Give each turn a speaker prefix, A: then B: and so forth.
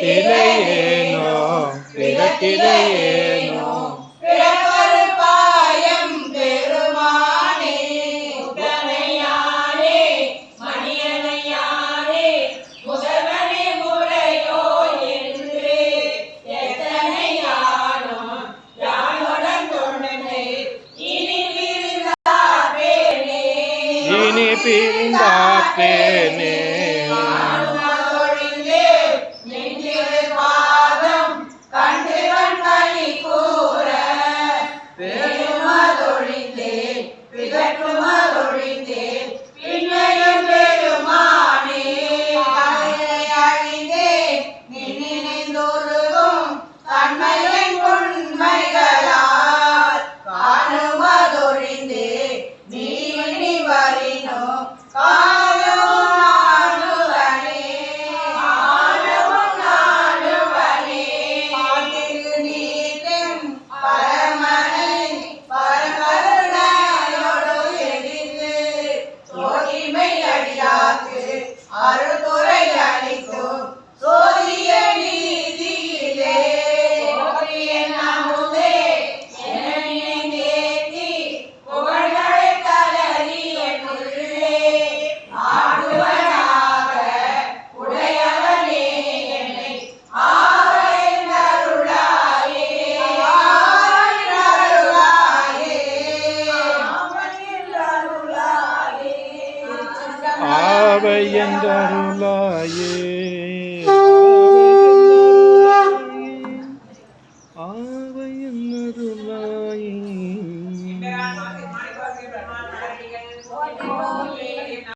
A: திரையேனோ
B: விளக்கிலையே
A: In the pain ஆவை
B: எந்தருளாயே